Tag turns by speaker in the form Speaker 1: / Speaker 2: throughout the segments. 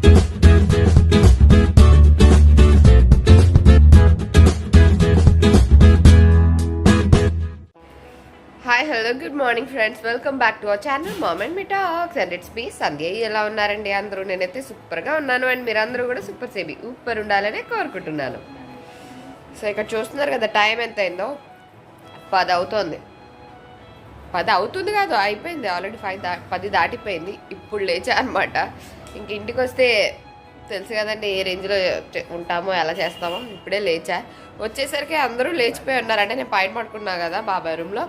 Speaker 1: Hi hello good morning friends welcome back to our channel mom and me talks and it's me Sandhya ఎలా ఉన్నారండి అందరూ? నేనైతే సూపర్గా ఉన్నాను అండ్ మీరందరూ కూడా సూపర్ సేబీ సూపర్ ఉండాలని కోరుకుంటున్నాను. సో ఇక్కడ చూస్తున్నారు కదా టైం ఎంత అయిందో పది అవుతోంది. పది అవుతుంది కాదు అయిపోయింది. ఆల్రెడీ ఫైవ్ దా పది దాటిపోయింది. ఇప్పుడు లేచా అనమాట ఇంక ఇంటికి వస్తే తెలుసు కదండి ఏ రేంజ్లో ఉంటామో ఎలా చేస్తామో ఇప్పుడే లేచా. వచ్చేసరికి అందరూ లేచిపోయి ఉన్నారంటే నేను పాయింట్ పట్టుకున్నా కదా బాబాయ్ రూమ్లో.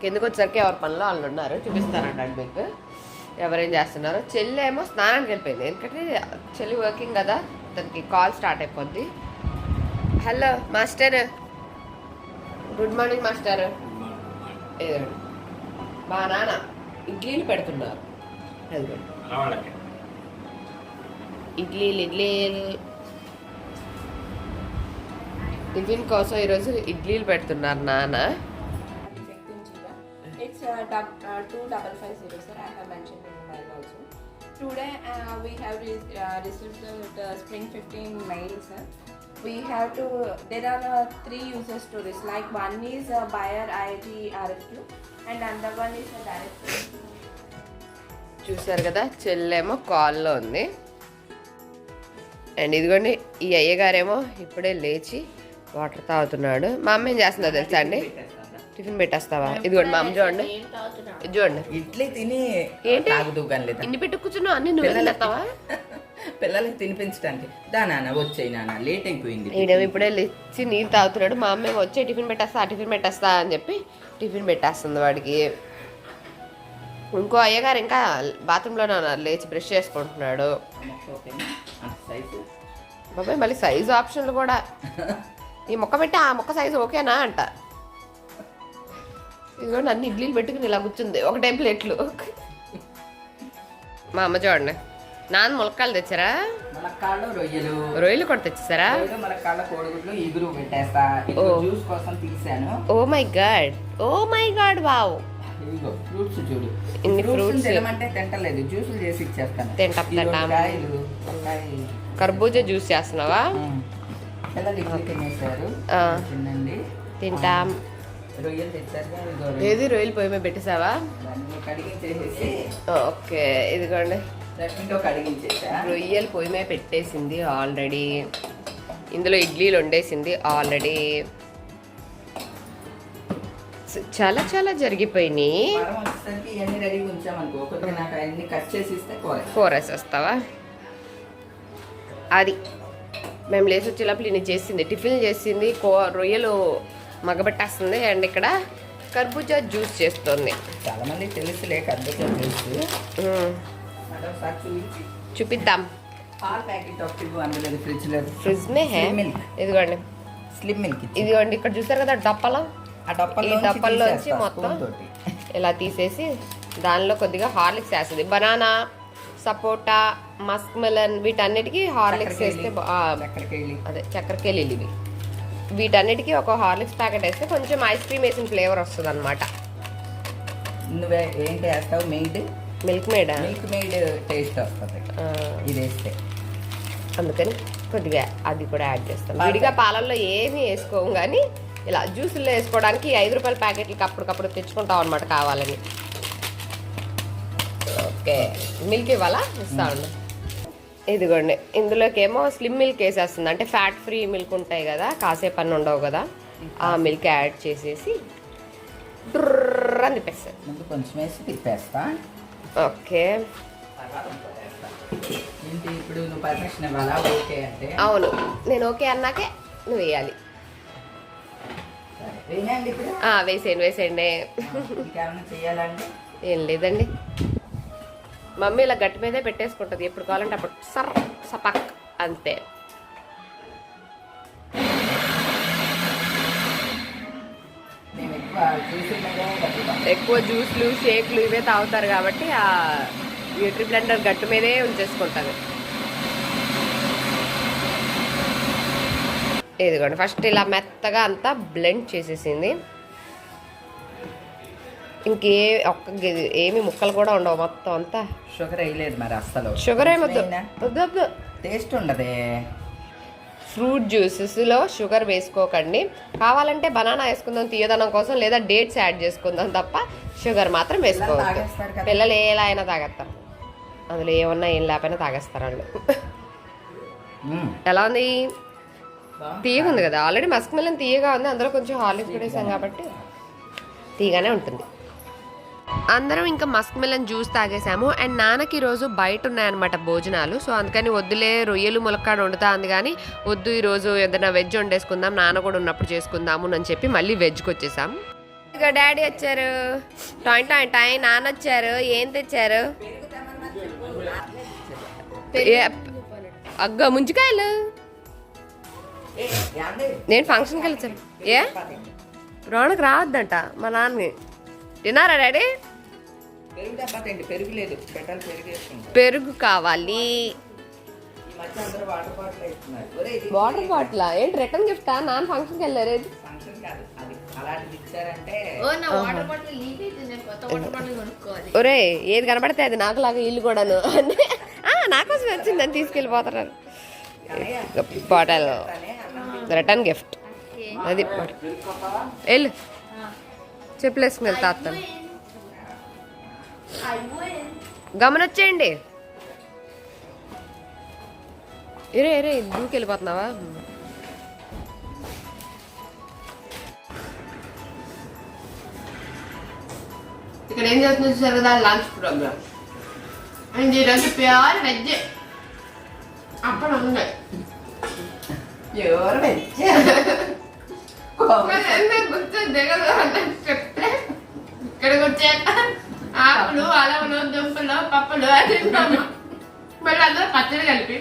Speaker 1: కిందకు వచ్చేసరికి ఎవరి పనిలో వాళ్ళు ఉన్నారు. చూపిస్తానండి మీకు. ఎవరేం చేస్తున్నారు. చెల్లి ఏమో స్నానానికి వెళ్ళిపోయింది. ఎందుకంటే చెల్లి వర్కింగ్ కదా తనకి కాల్ స్టార్ట్ అయిపోద్ది. Hello master. Good morning master. ఏదండి మా నాన్న ఇడ్లీలు పెడుతున్నారు. అదిగోండి. ఇడ్లీలు ఇడ్లీలు టిఫిన్ కోసం ఈరోజు ఇడ్లీలు పెడుతున్నారు నాన్న
Speaker 2: uh, uh, have mentioned in the mail also. Today uh, we have re- uh, received the, the Spring 15 mail, sir. We have to. There are uh, three user stories. Like one is uh, buyer IIT RFQ, and another one is a direct.
Speaker 1: చూసారు కదా చెల్లెమో కాల్లో ఉంది and ఇదిగోండి ఈ అయ్యగారేమో ఇప్పుడే లేచి water తాగుతున్నాడు. మా అమ్మ ఏం చేస్తుందో తెలుసా అండి? టిఫిన్ పెట్టేస్తావా? ఇదిగోండి మా అమ్మ చూడండి. చూడండి.
Speaker 3: ఇడ్లీ తిని
Speaker 1: ఏంటి? ఇన్ని పెట్టి కూర్చున్నావు అన్ని నువ్వు తినేస్తావా?
Speaker 3: పిల్లలకి తినిపించడానికి. దా నాన్న వచ్చేయి నాన్న లేట్ అయిపోయింది
Speaker 1: ఈడేమో ఇప్పుడే లేచి నీళ్ళు తాగుతున్నాడు. మా అమ్మ వచ్చే టిఫిన్ పెట్టేస్తా ఆ టిఫిన్ పెట్టేస్తా అని చెప్పి టిఫిన్ పెట్టేస్తుంది వాడికి. ఇంకో అయ్యగారు ఇంకా బాత్రూంలోనే ఉన్నారు లేచి బ్రష్ చేసుకుంటున్నాడు.
Speaker 3: సైజు
Speaker 1: బాబాయ్ మళ్ళీ సైజు ఆప్షన్లు కూడా. ఈ మొక్క పెట్టి ఆ మొక్క సైజు ఓకేనా అంట. ఇదిగోండి అన్ని ఇడ్లీలు పెట్టుకుని ఇలా కూర్చుంది. ఒకటే ప్లేట్లు. మా అమ్మ చూడండి. నాన్న ములక్కాయలు తెచ్చారా?
Speaker 3: రొయ్యలు.
Speaker 1: రొయ్యలు కూడా తెచ్చారా
Speaker 3: రొయ్యలు మన కాళ్ళ కోడిగుడ్లు ఇగురు పెట్టేస్తా. ఇదిగో
Speaker 1: ఓ.
Speaker 3: జ్యూస్ కోసం తీసాను.
Speaker 1: ఓ my god. Oh my god wow.
Speaker 3: ఇదిగో ఫ్రూట్స్ చూడు.
Speaker 1: ఇన్ని
Speaker 3: ఫ్రూట్స్. తినమంటే తింటలేదు జ్యూసులు చేసి ఇచ్చేస్తాను.
Speaker 1: తింటాం.
Speaker 3: కాయలు.
Speaker 1: కర్బూజా జ్యూస్ చేస్తున్నావా.
Speaker 3: పిల్లలు. తినండి.
Speaker 1: తింటాం.
Speaker 3: రొయ్యలు
Speaker 1: ఏది రొయ్యలు పొయ్యి మీద పెట్టేసావా
Speaker 3: కడిగించేసేసి.
Speaker 1: ఓకే ఇదిగోండి.
Speaker 3: కడిగించేసా.
Speaker 1: రొయ్యలు పొయ్యి మీద పెట్టేసింది ఆల్రెడీ. ఇందులో ఇడ్లీలు వండేసింది ఆల్రెడీ.
Speaker 3: చేసి ఇస్తే కూర
Speaker 1: కూర వేసేస్తావా అది మేము లేచి వచ్చే లోపల ఇది చేసింది టిఫిన్ చేసింది కో రొయ్యలు మగబెట్టేస్తుంది అండ్ ఇక్కడ కర్బూజా జ్యూస్ చేస్తుంది.
Speaker 3: చాలా మంది తెలుసులే. మరోసారి చూపించి.
Speaker 1: చూపిద్దాం.
Speaker 3: ఫ్రిడ్జ్
Speaker 1: మే. ఇదిగోండి.
Speaker 3: స్లిమ్ మిల్క్
Speaker 1: ఇదిగోండి ఇక్కడ చూసారు కదా డప్పలో? ఈ డప్పల్లోంచి మొత్తం ఇలా తీసేసి దానిలో కొద్దిగా హార్లిక్స్ వేస్తుంది బనానా సపోటా మస్క్ మెలన్ వీటన్నిటికీ హార్లిక్స్ వేస్తే అదే చక్కెరకేళీలు ఇవి వీటన్నిటికీ ఒక హార్లిక్స్ ప్యాకెట్ వేస్తే కొంచెం ఐస్ క్రీమ్ వేసిన ఫ్లేవర్ వస్తుంది అనమాట
Speaker 3: నువ్వే ఏంటి వేస్తావు? Maid?
Speaker 1: Milk maid?
Speaker 3: Milk taste వస్తుంది. ఇది వేస్తే.
Speaker 1: అందుకని కొద్దిగా అది కూడా యాడ్ చేస్తాం. విడిగా పాలల్లో ఏమీ వేసుకోము కానీ ఇలా జ్యూసుల్లో వేసుకోవడానికి ఐదు రూపాయల ప్యాకెట్లకి అప్పటికప్పుడు తెచ్చుకుంటాం అనమాట కావాలని. ఓకే. మిల్క్ ఇవ్వాలా? ఇస్తా ఉండు. ఇదిగోండి. ఇందులోకి ఏమో స్లిమ్ మిల్క్ వేసేస్తుంది. అంటే ఫ్యాట్ ఫ్రీ మిల్క్ ఉంటాయి కదా కాసేపు అన్నీ ఉండవు కదా ఆ మిల్క్ యాడ్ చేసేసి డ్రర్ అని తిప్పేస్తుంది
Speaker 3: ముందు కొంచెం వేసి తిప్పేస్తా.
Speaker 1: ఓకే.
Speaker 3: తర్వాత ఇంకో వేస్తా. ఏంటి ఇప్పుడు నువ్వు పర్మిషన్ ఇవ్వాలా? ఓకే అంటే?
Speaker 1: అవును. నేను ఓకే అన్నాకే నువ్వు వేయాలి. వేసేయండి వేసేయండి. ఏం లేదండి. మమ్మీ ఇలా గట్టి మీదే పెట్టేసుకుంటుంది. ఎప్పుడు కావాలంటే అప్పుడు సర్ సపక్ అంతే.
Speaker 3: ఎక్కువ
Speaker 1: జ్యూస్లు షేక్లు ఇవే తాగుతారు కాబట్టి ఆ బ్యూటీ బ్లెండర్ గట్టు మీదే ఉంచేసుకుంటుంది. ఇదిగోండి ఫస్ట్ ఇలా మెత్తగా అంతా బ్లెండ్ చేసేసింది. ఇంకే ఒక్క ఏమి ముక్కలు కూడా ఉండవు మొత్తం అంతా.
Speaker 3: షుగర్ వేయలేదు మరి అస్సలు.
Speaker 1: షుగర్ ఏమొద్దు
Speaker 3: టేస్ట్ ఉండదే.
Speaker 1: ఫ్రూట్ జ్యూసెస్లో షుగర్ వేసుకోకండి. కావాలంటే బనానా వేసుకుందాం తీయదనం కోసం లేదా డేట్స్ యాడ్ చేసుకుందాం తప్ప షుగర్ మాత్రం వేసుకోవద్దు. పిల్లలు ఎలా అయినా తాగేస్తారు. అందులో ఏమన్నా ఏం లేకపోయినా తాగేస్తారు వాళ్ళు.
Speaker 3: మ్మ్.
Speaker 1: ఎలా ఉంది. తీయగా ఉంది కదా. ఆల్రెడీ మస్క్ మెలన్ తీయగా ఉంది. అందులో కొంచెం హార్లిక్స్ కూడా వేసాం కాబట్టి తీయగానే ఉంటుంది. అందరం ఇంకా మస్క్ మెలన్ జ్యూస్ తాగేసాము అండ్ నాన్నకి ఈరోజు బయట ఉన్నాయన్నమాట భోజనాలు. సో అందుకని వద్దులే రొయ్యలు ములక్కాడ వండుతా అంది కానీ వద్దు ఈరోజు ఏదైనా వెజ్ వండేసుకుందాం నాన్న కూడా ఉన్నప్పుడు చేసుకుందాము అని చెప్పి మళ్ళీ వెజ్కి వచ్చేసాం. ఇక డాడీ వచ్చారు. టాయ్ టాయ్ టాయ్ నాన్న వచ్చారు. ఏం తెచ్చారు? అగ్గ ముంచికాయలు? నేను ఫంక్షన్కి వెళ్ళొచ్చాను ఏ? రోణకు రావద్దంట మా నాన్నని. తిన్నారా డాడీ?
Speaker 3: పెరుగు
Speaker 1: కావాలి.
Speaker 3: వాటర్ బాటిల్
Speaker 1: ఏంటి రిటర్న్ గిఫ్టా? నాన్న ఫంక్షన్కి వెళ్ళారు ఒరే ఏది కనబడితే అది నాకు లాగా ఇల్లు కూడాను. ఆ, నా కోసం వచ్చిందని తీసుకెళ్ళిపోతున్నారు బాటిల్. రిటర్న్ గిఫ్ట్ అది వెళ్ళు. చెప్పులు వేసుకుని వెళ్తా అత్తను. గమనొచ్చేయండి. ఇరే ఇరే దూకెళ్ళిపోతున్నావా? ఇక్కడ ఏం చేస్తుంది చూసారు కదా? లంచ్ ప్రోగ్రామ్ అండ్ ఈరోజు ప్యూర్ వెజ్. అప్పుడు ఉంది
Speaker 3: ఎవరు వెజ్
Speaker 1: మరి ఎందుకు గుర్తు దిగదు అని చెప్తే ఇక్కడికి వచ్చాక ఆకులు అలవలు దుంపలు పప్పులు అది. మళ్ళీ అందులో పచ్చడి కలిపి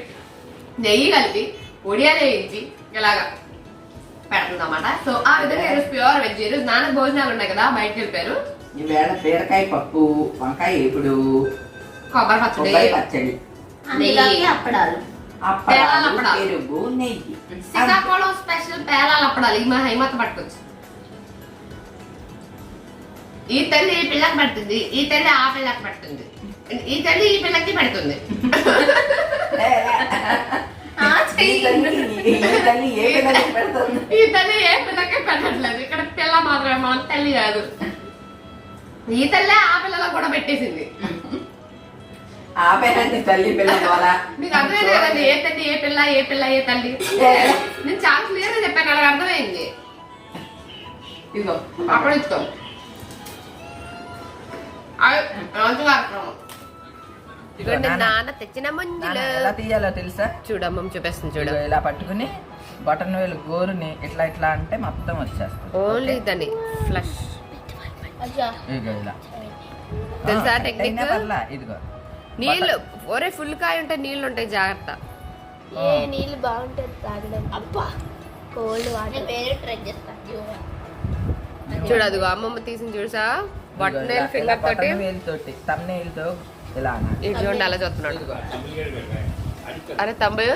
Speaker 1: నెయ్యి కలిపి ఒడియాలు వేయించి ఇలాగా పెడుతుందన్నమాట సో ఆ విధంగా ఈరోజు ప్యూర్ వెజ్ ఈరోజు నాన్న భోజనాలు ఉన్నాయి కదా బయటకు వెళ్ళిపోయారు
Speaker 3: ఈవేళ బీరకాయ పప్పు వంకాయ ఏపుడు
Speaker 1: కొబ్బరి పచ్చడి
Speaker 3: పచ్చడి
Speaker 2: అప్పడాలు
Speaker 1: పేలాలు అప్పడాలు.
Speaker 3: పెరుగు నెయ్యి.
Speaker 1: శ్రీకాకుళం స్పెషల్ పేలాలు అప్పడాలి. ఈ మా హైమత పట్టుకొచ్చు. ఈ తల్లి ఈ పిల్లకి పెడుతుంది. ఈ తల్లి ఆ పిల్లకి పెడుతుంది. ఈ తల్లి ఈ పిల్లకి పెడుతుంది.
Speaker 3: ఈ తల్లి ఈ తల్లి ఏ పిల్లలకి పెడుతుంది?
Speaker 1: ఈ తల్లి ఏ పిల్లకి పెట్టట్లేదు ఇక్కడ పిల్ల మాత్రమే మన తల్లి కాదు. ఈ తల్లి ఆ పిల్లలకు కూడా పెట్టేసింది.
Speaker 3: ఆపేనండి తల్లి పిల్ల పోలా
Speaker 1: మీకు అర్థమైంది కదండి ఏ తల్లి ఏ పిల్ల ఏ పిల్ల ఏ తల్లి? నేను చాలా క్లియర్గా చెప్పాను అర్థమైంది. ఇదిగో. అప్పుడు ఇస్తాం ఇదిగోండి నాన్న తెచ్చిన ముంజులు.
Speaker 3: నాన్న ఎలా తీయాలో తెలుసా?
Speaker 1: చూడమ్మమ్మ చూపిస్తుంది చూడ
Speaker 3: ఇదిగో ఇలా పట్టుకుని బటన్ వేలు గోరుని ఇట్లా ఇట్లా అంటే మొత్తం వచ్చేస్తుంది.
Speaker 1: ఓన్లీ దాన్ని ఫ్లష్.
Speaker 3: ఇదిగో ఇలా.
Speaker 1: తెలుసా
Speaker 3: ఇదిగో.
Speaker 1: నీళ్ళు ఒరే ఫుల్ కాయ ఉంటాయి నీళ్ళు ఉంటాయి జాగ్రత్త.
Speaker 2: ఏ నీళ్ళు బాగుంటుంది తాగడం. అబ్బా కోల్డ్ వాటర్. వేరే ట్రై చేస్తాను
Speaker 1: చూడు. అదిగో అమ్మమ్మ తీసింది చూసా
Speaker 3: ఇలా
Speaker 1: ఫింగర్ తోటి.
Speaker 3: తమ్నేల్తో ఇలా.
Speaker 1: ఇది చూడండి అలా చూస్తున్నాడు. అరే తమ్ము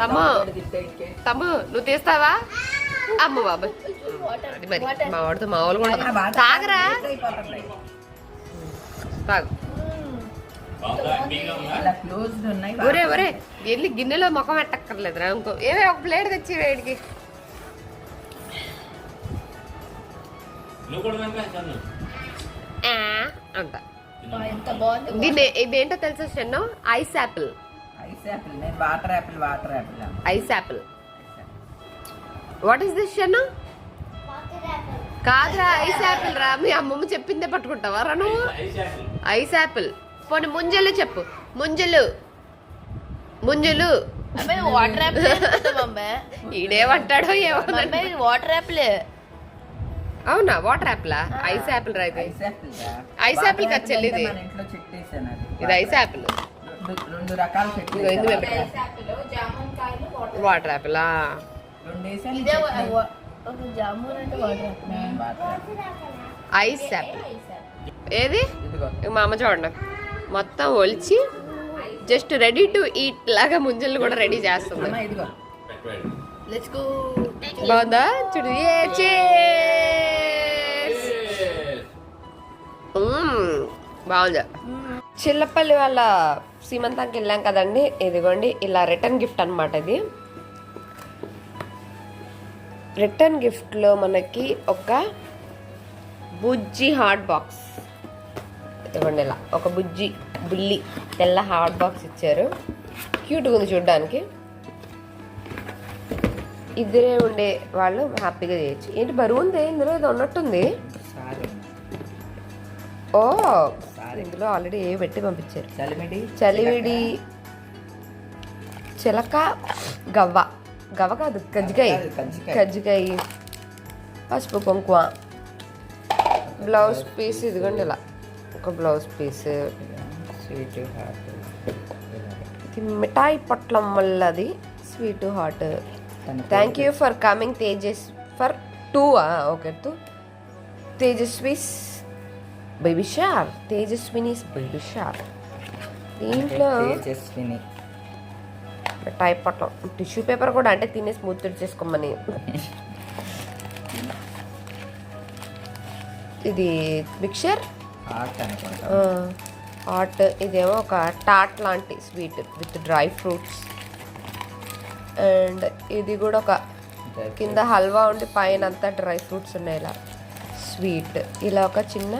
Speaker 1: తమ్ము తమ్ము నువ్వు తీస్తావా? అమ్మ బాబా. అది మరి మా వాడితో మా వాళ్ళు కూడా తాగరా. తాగు. ఒరే ఒరే వెళ్ళి గిన్నెలో ముఖం పెట్టక్కర్లేదురా ఇంకో. ఏవే ఒక ప్లేట్ తెచ్చి వేడికి. అంట. దీన్ని ఇదేంటో తెలుసా Chennu ice apple.
Speaker 3: Ice apple నేను వాటర్ యాపిల్ వాటర్ యాపిల్ అన్నా.
Speaker 1: Ice apple. What is this Chennu కాదురా ఐస్ యాపిల్ రా. మీ అమ్మమ్మ చెప్పిందే పట్టుకుంటావా రా నువ్వు? Ice apple. పోనీ ముంజలు చెప్పు. ముంజలు. ముంజలు.
Speaker 2: వాటర్ యాపిల్
Speaker 1: ఈడేమంటాడో ఏమో
Speaker 2: వాటర్ యాపిల్
Speaker 1: అవునా? వాటర్ యాపిల్ ఐస్ యాపిల్ రా ఇది.
Speaker 3: ఐస్ యాపిల్
Speaker 1: కదా చెల్లి ఇది. ఐస్ యాపిల్
Speaker 3: రెండు- రకాల
Speaker 2: water
Speaker 1: water apple. Ice apple ఏది? మా అమ్మ చూడండి. మొత్తం ఒలిచి జస్ట్ రెడీ టు ఈట్ లాగా ముంజలు కూడా రెడీ చేస్తుంది. బాగుందా? చూడు. బాగుంది. చిల్లపల్లి వాళ్ళ సీమంతానికి వెళ్ళాం కదండి. ఇదిగోండి ఇలా రిటర్న్ గిఫ్ట్ అనమాట ఇది. రిటర్న్ గిఫ్ట్లో మనకి ఒక బుజ్జి హాట్ బాక్స్ ఇవ్వండి ఇలా. ఒక బుజ్జి బుల్లి తెల్ల హాట్ బాక్స్ ఇచ్చారు. క్యూట్గా ఉంది చూడడానికి. ఇద్దరే ఉండే వాళ్ళు హ్యాపీగా చేయొచ్చు. ఏంటి బరువు ఉంది? ఇందులో ఏదో ఉన్నట్టుంది. ఓ! ఇందులో ఆల్రెడీ ఏ పెట్టి పంపించారు. చలివిడి చిలక గవ్వ. గవ్వ కాదు కజ్జికాయ.
Speaker 3: కాదు, కజ్జికాయ.
Speaker 1: కజ్జికాయ. పసుపు కుంకుమ. బ్లౌజ్ పీస్ ఇదిగోండి ఇలా. ఒక బ్లౌజ్ పీస్
Speaker 3: స్వీట్ హాట్.
Speaker 1: ఇది మిఠాయి పొట్లం వల్లది sweet hot. Thank you for coming Tejas for two okay two తేజస్విస్ baby shower తేజస్వినీస్ బేబీ షార్ దీంట్లో
Speaker 3: తేజస్విని.
Speaker 1: మిఠాయి పొట్లం. టిష్యూ పేపర్ కూడా అంటే తినేసి మూత చేసుకోమని. ఇది మిక్చర్.
Speaker 3: హాట్
Speaker 1: ఇదేమో ఒక టాట్ లాంటి sweet with dry fruits and ఇది కూడా ఒక కింద హల్వా ఉండి పైన అంతా డ్రై ఫ్రూట్స్ ఉన్నాయి ఇలా స్వీట్ ఇలా ఒక చిన్న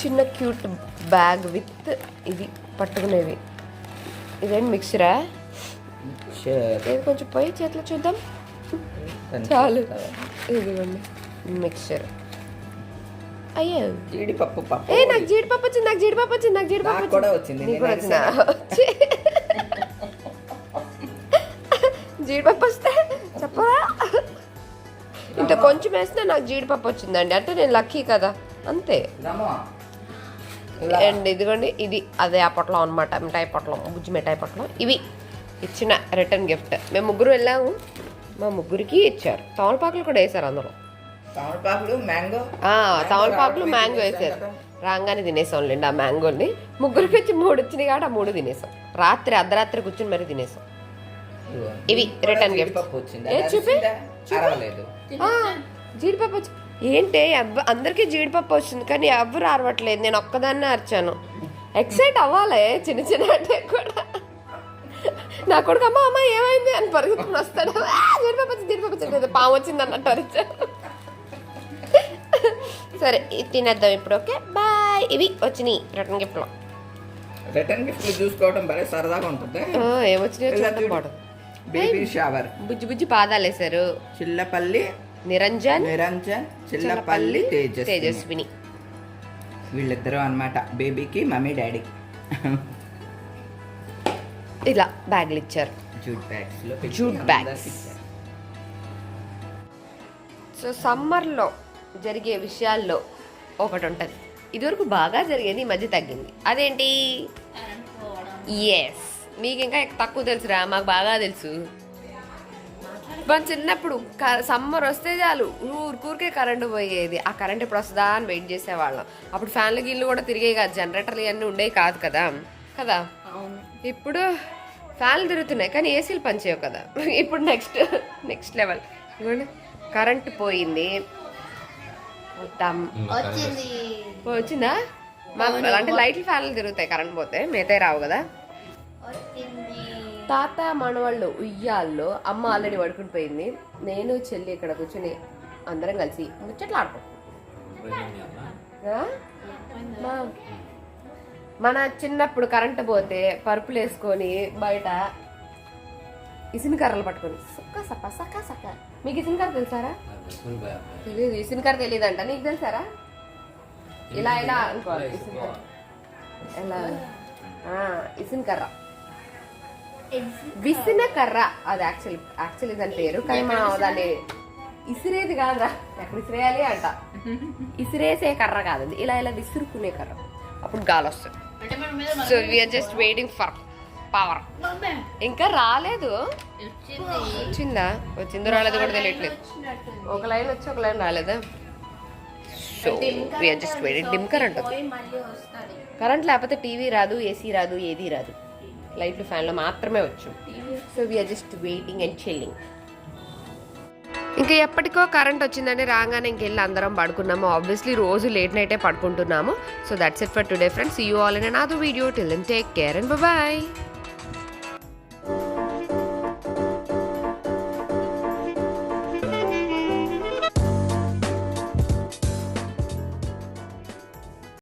Speaker 1: చిన్న క్యూట్ బ్యాగ్ విత్ ఇది పట్టుకునేవి. ఇదేంటి మిక్సరా ఇది కొంచెం పోయి చేతిలో చూద్దాం. చాలు. ఇదిగోండి. మిక్చర్ అయ్యో.
Speaker 3: జీడిపప్పు పప్పు
Speaker 1: ఏ నాకు జీడిపప్పు వచ్చింది నాకు జీడిపప్పు వచ్చింది నాకు జీడిపప్పు
Speaker 3: నాకు కూడా వచ్చింది
Speaker 1: నీకు కూడా వచ్చిందా. జీడిపప్పు వస్తే చెప్పరా? ఇంత కొంచెం వేస్తే నాకు జీడిపప్పు వచ్చిందండి. అంటే నేను లక్కీ కదా. అంతే.
Speaker 3: రమ్మా.
Speaker 1: అండ్ ఇదిగోండి ఇది అదే ఆ పొట్లం అనమాట మిఠాయి పొట్లం బుజ్జి మిఠాయి పొట్లం. ఇవి ఇచ్చిన రిటర్న్ గిఫ్ట్. మేము ముగ్గురు వెళ్ళాము. మా ముగ్గురికి ఇచ్చారు. తమలపాకులు కూడా వేశారు అందులో.
Speaker 3: తమలపాకులు మ్యాంగో.
Speaker 1: ఆ, తమలపాకులు మ్యాంగో వేసారు. రాగానే తినేసాంలేండి ఆ మ్యాంగోని. ముగ్గురికి వచ్చి మూడు వచ్చినాయి కాబట్టి ఆ మూడు తినేసాం. రాత్రి అర్ధరాత్రి కూర్చుని మరీ తినేసాం. ఇవి return gift.
Speaker 3: జీడిపప్పు
Speaker 1: చూపి. వచ్చి ఏంటి అందరికీ జీడిపప్పు వచ్చింది కానీ ఎవరు అరవట్లేదు నేను ఒక్కదాన్నే అరిచాను. ఎక్సైట్ అవ్వాలి చిన్న చిన్న అంటే కూడా. నా కొడుకు అమ్మ అమ్మ ఏమైంది? అని పరిగెత్తుకుని వస్తాడు. "ఆ, జీడిపప్పు వచ్చింది జీడిపప్పు వచ్చింది పాము వచ్చింది అన్నట్టు అరిచాను సరే ఇది తినేద్దాం ఇప్పుడు ఓకే? బాయ్. ఇవి వచ్చినాయి రిటర్న్ గిఫ్ట్లో
Speaker 3: రిటర్న్ గిఫ్ట్ చూసుకోవడం భలే సరదాగా ఉంటుంది.
Speaker 1: ఏమొచ్చినాయో
Speaker 3: బేబీ షవర్
Speaker 1: బుజ్జి బుజ్జి పాదాలు వేశారు.
Speaker 3: చిల్లపల్లి.
Speaker 1: నిరంజన్.
Speaker 3: నిరంజన్. చిల్లపల్లి తేజస్విని.
Speaker 1: తేజస్విని.
Speaker 3: వీళ్ళిద్దరూ అన్నమాట. బేబీకి మమ్మీ డాడీ.
Speaker 1: ఇలా బ్యాగులు ఇచ్చారు.
Speaker 3: Jute bags
Speaker 1: jute bags. So సమ్మర్లో జరిగే విషయాల్లో ఒకటి ఉంటుంది ఇదివరకు బాగా జరిగేది ఈ మధ్య తగ్గింది. అదేంటి? ఎస్ మీకు ఇంకా తక్కువ తెలుసురా మాకు బాగా తెలుసు. మన చిన్నప్పుడు సమ్మర్ వస్తే చాలు ఊరికూరికే కరెంటు పోయేది. ఆ కరెంట్ ఎప్పుడు వస్తుందా అని వెయిట్ చేసేవాళ్ళం. అప్పుడు ఫ్యాన్లు గిల్లు కూడా తిరిగే కాదు జనరేటర్లు ఇవన్నీ ఉండేవి కాదు కదా. కదా? ఇప్పుడు ఫ్యాన్లు తిరుగుతున్నాయి కానీ ఏసీలు పనిచేయవు కదా. ఇప్పుడు నెక్స్ట్ నెక్స్ట్ లెవెల్. కరెంట్ పోయింది. మొత్తం
Speaker 2: వచ్చింది.
Speaker 1: మాకు అంటే లైట్లు ఫ్యాన్లు తిరుగుతాయి కరెంట్ పోతే. మిగతాయి రావు కదా. తాత మనవాళ్ళు ఉయ్యాల్లో అమ్మ ఆల్రెడీ పడుకుని పోయింది. నేను చెల్లి ఇక్కడ కూర్చుని అందరం కలిసి ముచ్చట్లు ఆడుకుంటాం ఆ? మా- మన చిన్నప్పుడు కరెంట్ పోతే పరుపులు వేసుకొని బయట ఇసిన కర్రలు పట్టుకొని. సక్క సప్ప సక్క సక్క. మీకు ఇసిన కర్ర తెలుసారా? తెలియదు ఇసిన కర్ర తెలియదంట నీకు తెలుసారా? ఇలా ఇలా అనుకోవాలి. ఇసిన కర్ర ఎలా? ఆ, ఇసిన కర్ర విసిన కర్ర అది యాక్చువల్లీ యాక్చువల్లీ దాని పేరు. కానీ మనం దాన్ని ఇసిరేది కాదురా. ఎక్కడ ఇసిరేయాలి అంట. ఇసిరేసే కర్ర కాదు ఇలా ఇలా విసురుకునే కర్ర. అప్పుడు గాలి వస్తుంది.
Speaker 2: అంటే
Speaker 1: so we are just waiting for power ఇంకా రాలేదు.
Speaker 2: వచ్చింది.
Speaker 1: వచ్చిందా? రాలేదో కూడా తెలియట్లేదు. ఒక లైన్ వచ్చి ఒక లైన్ రాలేదా? So we are just waiting dim current current లేకపోతే టీవీ రాదు ఏసీ రాదు ఏది రాదు. లైట్లు ఫ్యాన్లు మాత్రమే వచ్చు. So we are just waiting and chilling ఇంకా ఎప్పటికో కరెంట్ వచ్చిందని రాగానే ఇంకెళ్ళి అందరం పడుకున్నాము. ఆబ్వియస్లీ రోజు లేట్ నైటే పడుకుంటున్నాము. So that's it for today friends you all in another video till then take care and bye